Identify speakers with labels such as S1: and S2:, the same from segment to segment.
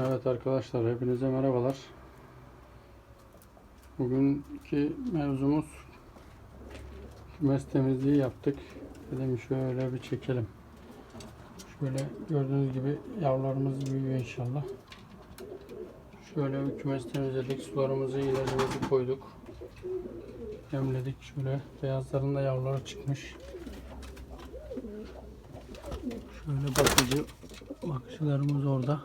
S1: Evet arkadaşlar hepinize merhabalar. Bugünkü mevzumuz kümes temizliği yaptık. Dedim şöyle bir çekelim. Şöyle gördüğünüz gibi yavrularımız büyüyor inşallah. Şöyle bir kümes temizledik. Sularımızı ilerimizi koyduk. Yemledik şöyle. Beyazların da yavruları çıkmış. Şöyle bakıcı bakıcılarımız orada.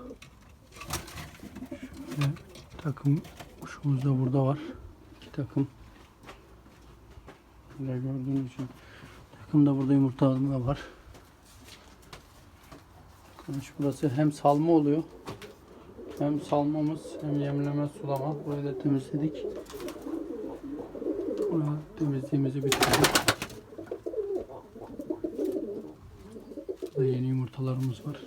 S1: Şöyle takım kuşumuz da burada var. İki takım. Böyle gördüğünüz için takım da burada yumurtalarında da var. Arkadaş burası hem salma oluyor. Hem salmamız hem yemleme sulama. Burayı da temizledik. Burada temizliğimizi bitirdik. Burada yeni yumurtalarımız var.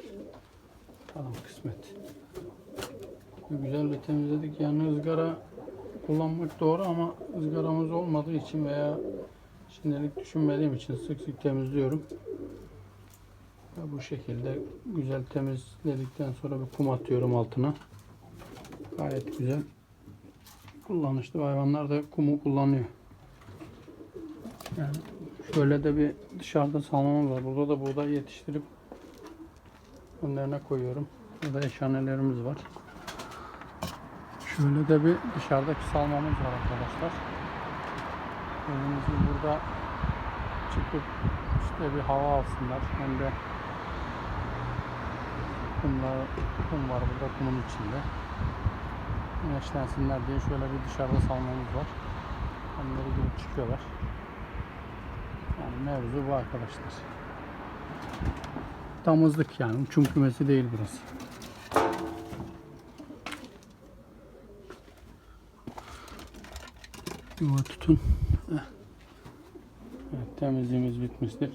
S1: Bakalım kısmet. Güzel de temizledik. Yani ızgara kullanmak doğru ama ızgaramız olmadığı için veya şimdilik düşünmediğim için sık sık temizliyorum. Ve bu şekilde güzel temizledikten sonra bir kum atıyorum altına. Gayet güzel. Kullanışlı hayvanlar da kumu kullanıyor. Yani şöyle de bir dışarıda salmamız var. Burada da buğday yetiştirip önlerine koyuyorum. Burada eşhanelerimiz var. Şöyle de bir dışarıdaki salmamız var arkadaşlar. Gibi burada çıkıp işte bir hava alsınlar. Hem de kumlar, kum var burada kumun içinde. Güneşlensinler diye şöyle bir dışarıda salmamız var. Kendileri gibi çıkıyorlar. Yani mevzu bu arkadaşlar. Damızlık yani uçum kümesi değil burası. Yuva tutun. Evet, temizliğimiz bitmiştir.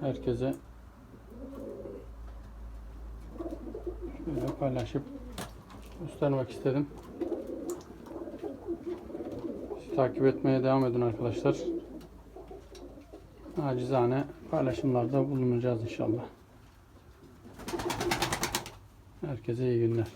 S1: Herkese şöyle paylaşıp göstermek istedim. Bizi takip etmeye devam edin arkadaşlar. Acizane paylaşımlarda bulunacağız inşallah. Herkese iyi günler.